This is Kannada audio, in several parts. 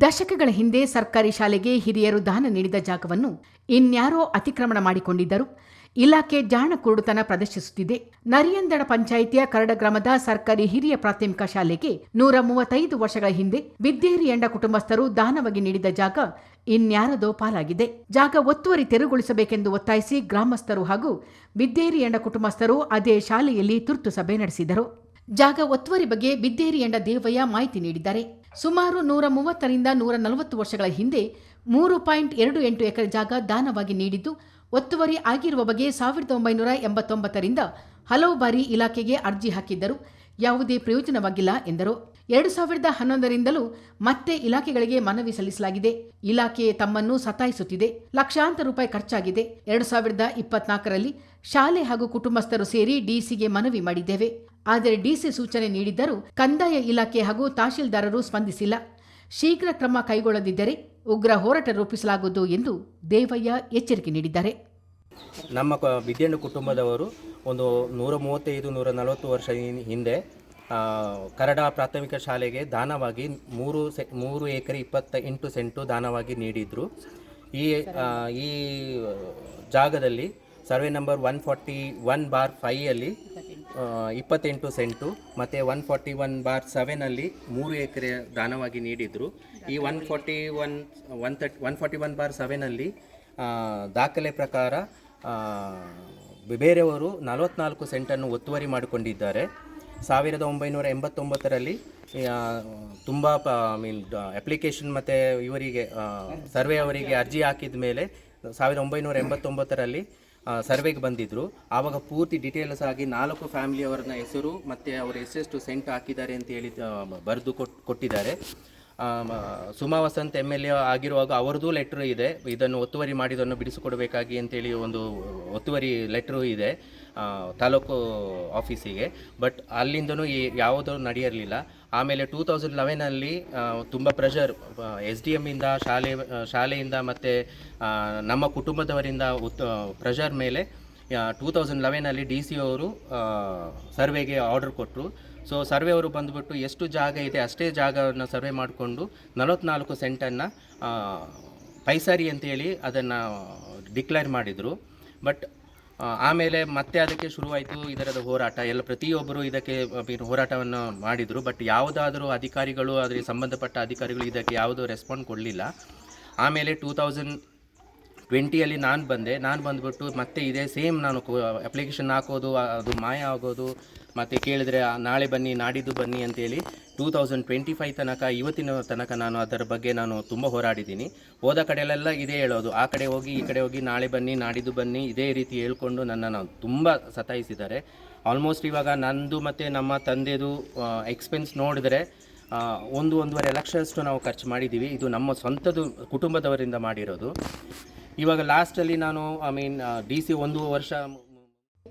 ದಶಕಗಳ ಹಿಂದೆ ಸರ್ಕಾರಿ ಶಾಲೆಗೆ ಹಿರಿಯರು ದಾನ ನೀಡಿದ ಜಾಗವನ್ನು ಇನ್ಯಾರೋ ಅತಿಕ್ರಮಣ ಮಾಡಿಕೊಂಡಿದ್ದರು. ಇಲಾಖೆ ಜಾಣ ಕುರುಡುತನ ಪ್ರದರ್ಶಿಸುತ್ತಿದೆ. ನರಿಯಂದಡ ಪಂಚಾಯಿತಿಯ ಕರಡ ಗ್ರಾಮದ ಸರ್ಕಾರಿ ಹಿರಿಯ ಪ್ರಾಥಮಿಕ ಶಾಲೆಗೆ ನೂರ ಮೂವತ್ತೈದು ವರ್ಷಗಳ ಹಿಂದೆ ಎಂಡ ಕುಟುಂಬಸ್ಥರು ದಾನವಾಗಿ ನೀಡಿದ ಜಾಗ ಇನ್ಯಾರದೋ ಪಾಲಾಗಿದೆ. ಜಾಗ ಒತ್ತುವರಿ ತೆರವುಗೊಳಿಸಬೇಕೆಂದು ಒತ್ತಾಯಿಸಿ ಗ್ರಾಮಸ್ಥರು ಹಾಗೂ ಎಂಡ ಕುಟುಂಬಸ್ಥರು ಅದೇ ಶಾಲೆಯಲ್ಲಿ ತುರ್ತು ಸಭೆ ನಡೆಸಿದರು. ಜಾಗ ಒತ್ತುವರಿ ಬಗ್ಗೆ ಬಿದ್ದೇರಿ ಎಂಡ ದೇವಯ್ಯ ಮಾಹಿತಿ ನೀಡಿದ್ದಾರೆ. ಸುಮಾರು ನೂರ ಮೂವತ್ತರಿಂದ ನೂರ ನಲವತ್ತು ವರ್ಷಗಳ ಹಿಂದೆ ಮೂರು ಪಾಯಿಂಟ್ ಎರಡು ಎಂಟು ಎಕರೆ ಜಾಗ ದಾನವಾಗಿ ನೀಡಿದ್ದು, ಒತ್ತುವರಿ ಆಗಿರುವ ಬಗ್ಗೆ ಸಾವಿರದ ಒಂಬೈನೂರ ಎಂಬತ್ತೊಂಬತ್ತರಿಂದ ಹಲವು ಬಾರಿ ಇಲಾಖೆಗೆ ಅರ್ಜಿ ಹಾಕಿದ್ದರು ಯಾವುದೇ ಪ್ರಯೋಜನವಾಗಿಲ್ಲ ಎಂದರು. ಎರಡು ಸಾವಿರದ ಹನ್ನೊಂದರಿಂದಲೂ ಮತ್ತೆ ಇಲಾಖೆಗಳಿಗೆ ಮನವಿ ಸಲ್ಲಿಸಲಾಗಿದೆ. ಇಲಾಖೆ ತಮ್ಮನ್ನು ಸತಾಯಿಸುತ್ತಿದೆ. ಲಕ್ಷಾಂತರ ರೂಪಾಯಿ ಖರ್ಚಾಗಿದೆ. ಎರಡು ಸಾವಿರದ ಇಪ್ಪತ್ನಾಲ್ಕರಲ್ಲಿ ಶಾಲೆ ಹಾಗೂ ಕುಟುಂಬಸ್ಥರು ಸೇರಿ ಡಿಸಿಗೆ ಮನವಿ ಮಾಡಿದ್ದೇವೆ. ಆದರೆ ಡಿಸಿ ಸೂಚನೆ ನೀಡಿದ್ದರೂ ಕಂದಾಯ ಇಲಾಖೆ ಹಾಗೂ ತಹಶೀಲ್ದಾರರು ಸ್ಪಂದಿಸಿಲ್ಲ. ಶೀಘ್ರ ಕ್ರಮ ಕೈಗೊಳ್ಳದಿದ್ದರೆ ಉಗ್ರ ಹೋರಾಟ ರೂಪಿಸಲಾಗುವುದು ಎಂದು ದೇವಯ್ಯ ಎಚ್ಚರಿಕೆ ನೀಡಿದ್ದಾರೆ. ನಮ್ಮ ಬಿದ್ದೆಂಡು ಕುಟುಂಬದವರು ಒಂದು ನೂರ ಮೂವತ್ತೈದು, ನೂರ ನಲವತ್ತು ವರ್ಷ ಹಿಂದೆ ಕರಡ ಪ್ರಾಥಮಿಕ ಶಾಲೆಗೆ ದಾನವಾಗಿ ಮೂರು ಸೆ, ಮೂರು ಎಕರೆ ಇಪ್ಪತ್ತ ಎಂಟು ಸೆಂಟು ದಾನವಾಗಿ ನೀಡಿದರು. ಈ ಈ ಜಾಗದಲ್ಲಿ survey number one forty one bar ಫೈಯಲ್ಲಿ ಇಪ್ಪತ್ತೆಂಟು ಸೆಂಟು, ಮತ್ತು ಒನ್ ಫಾರ್ಟಿ ಒನ್ ಬಾರ್ ಸೆವೆನಲ್ಲಿ ಮೂರು ಎಕರೆ ದಾನವಾಗಿ ನೀಡಿದರು. ಈ one forty one one thirty one forty one bar ಸೆವೆನಲ್ಲಿ ದಾಖಲೆ ಪ್ರಕಾರ ಬೇರೆಯವರು ನಲವತ್ನಾಲ್ಕು ಸೆಂಟನ್ನು ಒತ್ತುವರಿ ಮಾಡಿಕೊಂಡಿದ್ದಾರೆ. ಸಾವಿರದ ಒಂಬೈನೂರ ಎಂಬತ್ತೊಂಬತ್ತರಲ್ಲಿ ತುಂಬ ಮೀನ್ ಅಪ್ಲಿಕೇಶನ್ ಮತ್ತು ಇವರಿಗೆ ಸರ್ವೆ ಅವರಿಗೆ ಅರ್ಜಿ ಹಾಕಿದ ಮೇಲೆ ಸಾವಿರದ ಒಂಬೈನೂರ ಎಂಬತ್ತೊಂಬತ್ತರಲ್ಲಿ ಸರ್ವೆಗೆ ಬಂದಿದ್ದರು ಆವಾಗ ಪೂರ್ತಿ ಡಿಟೇಲ್ಸ್ ಆಗಿ ನಾಲ್ಕು ಫ್ಯಾಮಿಲಿಯವರನ್ನ ಹೆಸರು ಮತ್ತು ಅವರು ಎಷ್ಟೆಷ್ಟು ಸೆಂಟ್ ಹಾಕಿದ್ದಾರೆ ಅಂತ ಹೇಳಿ ಬರೆದು ಕೊಟ್, ಕೊಟ್ಟಿದ್ದಾರೆ. Suma Vasanth M L A ಆಗಿರುವಾಗ ಅವರದ್ದು ಲೆಟ್ರ್ ಇದೆ. ಇದನ್ನು ಒತ್ತುವರಿ ಮಾಡಿದನ್ನು ಬಿಡಿಸಿಕೊಡಬೇಕಾಗಿ ಅಂತೇಳಿ ಒಂದು ಒತ್ತುವರಿ ಲೆಟ್ರು ಇದೆ. ತಾಲೂಕು ಆಫೀಸಿಗೆ. ಬಟ್ ಅಲ್ಲಿಂದನೂ ಯಾವುದೂ ನಡೆಯಿರಲಿಲ್ಲ. ಆಮೇಲೆ ಟೂ ತೌಸಂಡ್ ಲೆವೆನಲ್ಲಿ ತುಂಬ ಪ್ರೆಷರ್ ಎಸ್ ಡಿ ಎಮ್ಮಿಂದ ಶಾಲೆ ಶಾಲೆಯಿಂದ ಮತ್ತು ನಮ್ಮ ಕುಟುಂಬದವರಿಂದ ಉತ್ ಪ್ರೆಷರ್ ಮೇಲೆ ಟೂ ತೌಸಂಡ್ ಲೆವೆನಲ್ಲಿ ಡಿ ಸಿ ಅವರು ಸರ್ವೆಗೆ ಆರ್ಡರ್ ಕೊಟ್ಟರು ಸೊ ಸರ್ವೆ ಅವರು ಬಂದುಬಿಟ್ಟು ಎಷ್ಟು ಜಾಗ ಇದೆ ಅಷ್ಟೇ ಜಾಗವನ್ನು ಸರ್ವೆ ಮಾಡಿಕೊಂಡು ನಲವತ್ನಾಲ್ಕು ಸೆಂಟನ್ನು ಪೈಸಾರಿ ಅಂತೇಳಿ ಅದನ್ನು ಡಿಕ್ಲೇರ್ ಮಾಡಿದರು. ಬಟ್ ಆಮೇಲೆ ಮತ್ತೆ ಅದಕ್ಕೆ ಶುರುವಾಯಿತು ಇದರದ ಹೋರಾಟ. ಎಲ್ಲ ಪ್ರತಿಯೊಬ್ಬರು ಇದಕ್ಕೆ ಹೋರಾಟವನ್ನು ಮಾಡಿದರು ಬಟ್ ಯಾವುದಾದರೂ ಅಧಿಕಾರಿಗಳು ಅದಕ್ಕೆ ಸಂಬಂಧಪಟ್ಟ ಅಧಿಕಾರಿಗಳು ಇದಕ್ಕೆ ಯಾವುದೂ ರೆಸ್ಪಾಂಡ್ ಕೊಡಲಿಲ್ಲ. ಆಮೇಲೆ ಟೂ ತೌಸಂಡ್ ಟ್ವೆಂಟಿಯಲ್ಲಿ ನಾನು ಬಂದೆ. ನಾನು ಬಂದುಬಿಟ್ಟು ಮತ್ತೆ ಇದೇ ಸೇಮ್ ನಾನು ಅಪ್ಲಿಕೇಶನ್ ಹಾಕೋದು, ಅದು ಮಾಯ ಆಗೋದು, ಮತ್ತು ಕೇಳಿದರೆ ನಾಳೆ ಬನ್ನಿ, ನಾಡಿದ್ದು ಬನ್ನಿ ಅಂತೇಳಿ ಟೂ ತೌಸಂಡ್ ಟ್ವೆಂಟಿ ಫೈವ್ ತನಕ, ಇವತ್ತಿನ ತನಕ ನಾನು ಅದರ ಬಗ್ಗೆ ನಾನು ತುಂಬ ಹೋರಾಡಿದ್ದೀನಿ. ಹೋದ ಕಡೆಯಲ್ಲೆಲ್ಲ ಇದೇ ಹೇಳೋದು. ಆ ಕಡೆ ಹೋಗಿ, ಈ ಕಡೆ ಹೋಗಿ, ನಾಳೆ ಬನ್ನಿ, ನಾಡಿದ್ದು ಬನ್ನಿ, ಇದೇ ರೀತಿ ಹೇಳ್ಕೊಂಡು ನನ್ನನ್ನು ತುಂಬ ಸತಾಯಿಸಿದ್ದಾರೆ. ಆಲ್ಮೋಸ್ಟ್ ಇವಾಗ ನಂದು ಮತ್ತು ನಮ್ಮ ತಂದೆದು ಎಕ್ಸ್ಪೆನ್ಸ್ ನೋಡಿದ್ರೆ ಒಂದು, ಒಂದೂವರೆ ಲಕ್ಷದಷ್ಟು ನಾವು ಖರ್ಚು ಮಾಡಿದ್ದೀವಿ. ಇದು ನಮ್ಮ ಸ್ವಂತದ್ದು ಕುಟುಂಬದವರಿಂದ ಮಾಡಿರೋದು. ಇವಾಗ ಲಾಸ್ಟಲ್ಲಿ ನಾನು ಐ ಮೀನ್ ಡಿ ಸಿ ಒಂದು ವರ್ಷ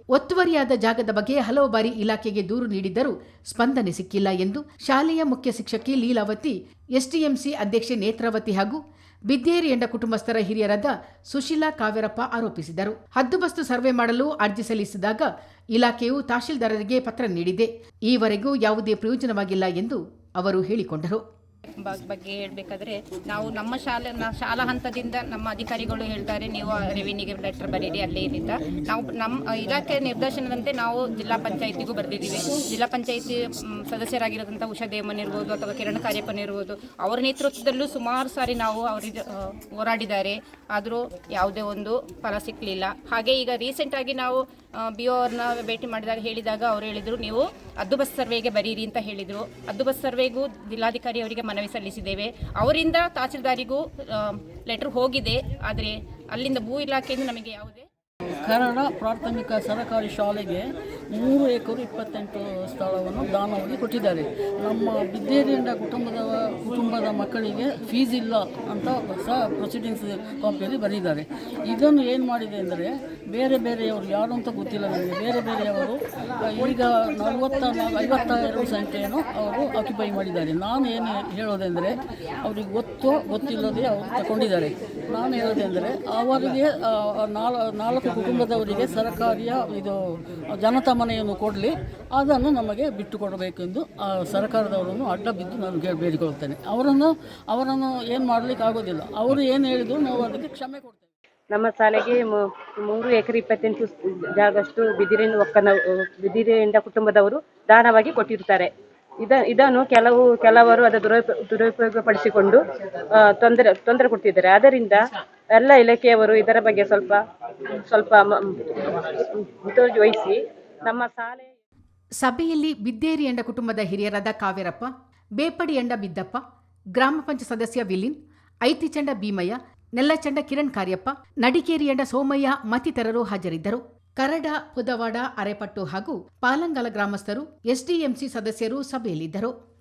ಒತ್ತುವರಿಯಾದ ಜಾಗದ ಬಗ್ಗೆ ಹಲವು ಬಾರಿ ಇಲಾಖೆಗೆ ದೂರು ನೀಡಿದ್ದರೂ ಸ್ಪಂದನೆ ಸಿಕ್ಕಿಲ್ಲ ಎಂದು ಶಾಲೆಯ ಮುಖ್ಯ ಶಿಕ್ಷಕಿ ಲೀಲಾವತಿ, ಎಸ್ಡಿಎಂಸಿ ಅಧ್ಯಕ್ಷೆ ನೇತ್ರಾವತಿ ಹಾಗೂ ಬಿದ್ದೇರಿ ಎಂಡ ಕುಟುಂಬಸ್ಥರ ಹಿರಿಯರಾದ ಸುಶೀಲಾ ಕಾವೇರಪ್ಪ ಆರೋಪಿಸಿದರು. ಹದ್ದುಬಸ್ತು ಸರ್ವೆ ಮಾಡಲು ಅರ್ಜಿ ಸಲ್ಲಿಸಿದಾಗ ಇಲಾಖೆಯು ತಹಶೀಲ್ದಾರರಿಗೆ ಪತ್ರ ನೀಡಿದೆ. ಈವರೆಗೂ ಯಾವುದೇ ಪ್ರಯೋಜನವಾಗಿಲ್ಲ ಎಂದು ಅವರು ಹೇಳಿಕೊಂಡರು. ಬಗ್ಗೆ ಹೇಳಬೇಕಾದ್ರೆ ನಾವು ನಮ್ಮ ಶಾಲೆ ಶಾಲಾ ಹಂತದಿಂದ ನಮ್ಮ ಅಧಿಕಾರಿಗಳು ಹೇಳ್ತಾರೆ, ನೀವು ರೆವಿನ್ಯೂಗೆ ಲೆಟರ್ ಬರೀರಿ, ಅಲ್ಲೇ ಇಲ್ಲಿಂದ ನಾವು ನಮ್ಮ ಇಲಾಖೆ ನಿರ್ದೇಶನದಂತೆ ನಾವು ಜಿಲ್ಲಾ ಪಂಚಾಯತಿಗೂ ಬರೆದಿದ್ದೀವಿ. ಜಿಲ್ಲಾ ಪಂಚಾಯತಿ ಸದಸ್ಯರಾಗಿರೋದಂಥ ಉಷಾ ದೇವನ್ ಇರ್ಬೋದು ಅಥವಾ ಕಿರಣ್ ಕಾರ್ಯಪ್ಪನ್ ಇರ್ಬೋದು, ಅವರ ನೇತೃತ್ವದಲ್ಲೂ ಸುಮಾರು ಸಾರಿ ನಾವು ಅವರಿಗೆ ಹೋರಾಡಿದ್ದಾರೆ. ಆದರೂ ಯಾವುದೇ ಒಂದು ಫಲ ಸಿಕ್ಕಲಿಲ್ಲ ಹಾಗೆ ಈಗ ರೀಸೆಂಟಾಗಿ ನಾವು ಬಿ ಒ ಅವ್ರನ್ನ ಭೇಟಿ ಮಾಡಿದಾಗ ಹೇಳಿದಾಗ ಅವ್ರು ಹೇಳಿದರು, ನೀವು ಅದ್ದು ಬಸ್ ಸರ್ವೆಗೆ ಬರೀರಿ ಅಂತ ಹೇಳಿದರು. ಅದ್ದು ಬಸ್ ಸರ್ವೆಗೂ ಜಿಲ್ಲಾಧಿಕಾರಿ ಅವರಿಗೆ ಮನವಿ ಸಲ್ಲಿಸಿದ್ದೇವೆ. ಅವರಿಂದ ತಹಸೀಲ್ದಾರಿಗೂ ಲೆಟರ್ ಹೋಗಿದೆ. ಆದರೆ ಅಲ್ಲಿಂದ ಭೂ ಇಲಾಖೆಯಿಂದ ನಮಗೆ ಯಾವುದೇ ಕನ್ನಡ ಪ್ರಾಥಮಿಕ ಸರಕಾರಿ ಶಾಲೆಗೆ ಮೂರು ಎಕರೆ ಇಪ್ಪತ್ತೆಂಟು ಸ್ಥಳವನ್ನು ದಾನವಾಗಿ ಕೊಟ್ಟಿದ್ದಾರೆ. ನಮ್ಮ ಬಿದ್ದೇರಿಯಿಂದ ಕುಟುಂಬದ ಕುಟುಂಬದ ಮಕ್ಕಳಿಗೆ ಫೀಸ್ ಇಲ್ಲ ಅಂತ ಹೊಸ ಪ್ರೊಸೀಡಿಂಗ್ಸ್ ಕಾಪಿಯಲ್ಲಿ ಬರೆದಿದ್ದಾರೆ ಇದನ್ನು ಏನು ಮಾಡಿದೆ ಅಂದರೆ ಬೇರೆ ಬೇರೆಯವರು ಯಾರು ಅಂತ ಗೊತ್ತಿಲ್ಲ ನನಗೆ. ಬೇರೆ ಬೇರೆಯವರು ಈಗ ನಲವತ್ತ ನಾಲ್ಕು ಐವತ್ತ ಎರಡು ಸಂಖ್ಯೆಯನ್ನು ಅವರು ಆಕ್ಯುಪೈ ಮಾಡಿದ್ದಾರೆ. ನಾನು ಏನು ಹೇಳೋದೆಂದರೆ ಅವ್ರಿಗೆ ಗೊತ್ತೋ ಗೊತ್ತಿಲ್ಲದೆ ಅವರು ತಗೊಂಡಿದ್ದಾರೆ. ನಾನು ಹೇಳೋದೆಂದರೆ ಅವರಿಗೆ ಆ, ನಾಲ್ ನಾಲ್ಕು ಮತ್ತು ಕುಟುಂಬದವರಿಗೆ ಸರಕಾರಿಯ ಇದು ಜನತಾ ಮನೆಯನ್ನು ಕೊಡಲಿ, ಅದನ್ನು ನಮಗೆ ಬಿಟ್ಟು ಕೊಡಬೇಕೆಂದು ಸರ್ಕಾರದವರನ್ನು ಅಡ್ಡ ಬಿದ್ದು ನಾನು ಕೇಳಿ ಬೇಡಿಕೊಳ್ತೇನೆ ಅವರನ್ನು ಅವರನ್ನು ಏನು ಮಾಡಲಿಕ್ಕೆ ಆಗೋದಿಲ್ಲ. ಅವರು ಏನು ಹೇಳಿದ್ರು ನಾವು ಅದಕ್ಕೆ ಕ್ಷಮೆ ಕೊಡ್ತೇವೆ. ನಮ್ಮ ಶಾಲೆಗೆ ಮೂರು ಎಕರೆ ಇಪ್ಪತ್ತೆಂಟು ಜಾಗಷ್ಟು ಬಿದಿರಿನ ಒಕ್ಕನ ಬಿದಿರಿಂದ ಕುಟುಂಬದವರು ದಾನವಾಗಿ ಕೊಟ್ಟಿರ್ತಾರೆ ಇದ ಇದನ್ನು ಕೆಲವು, ಕೆಲವರು ಅದರ ದುರುಪ ದುರುಪಯೋಗಪಡಿಸಿಕೊಂಡು ತೊಂದರೆ ತೊಂದರೆ ಕೊಡ್ತಿದ್ದಾರೆ. ಆದ್ದರಿಂದ ಎಲ್ಲ ಇಲಾಖೆಯವರು ಇದರ ಬಗ್ಗೆ ಸ್ವಲ್ಪ ಸ್ವಲ್ಪ ಮುತುವರ್ಜಿ ವಹಿಸಿ ನಮ್ಮ ಶಾಲೆ ಸಭೆಯಲ್ಲಿ ಬಿದ್ದೇರಿ ಎಂಡ ಕುಟುಂಬದ ಹಿರಿಯರಾದ ಕಾವೇರಪ್ಪ ಬೇಪಡಿ ಎಂಡ ಬಿದ್ದಪ್ಪ, ಗ್ರಾಮ ಪಂಚ ಸದಸ್ಯ ವಿಲಿನ್ ಐತಿಚಂಡ ಭೀಮಯ್ಯ ನೆಲ್ಲಚಂಡ ಕಿರಣ್ ಕಾರ್ಯಪ್ಪ, ನಡಿಕೇರಿ ಎಂಡ ಸೋಮಯ್ಯ ಮತ್ತಿತರರು ಹಾಜರಿದ್ದರು. ಕರಡ, ಪುದವಾಡ, ಅರೆಪಟ್ಟು ಹಾಗೂ ಪಾಲಂಗಲ ಗ್ರಾಮಸ್ಥರು, ಎಸ್ಡಿಎಂಸಿ ಸದಸ್ಯರು ಸಭೆಯಲ್ಲಿದ್ದರು.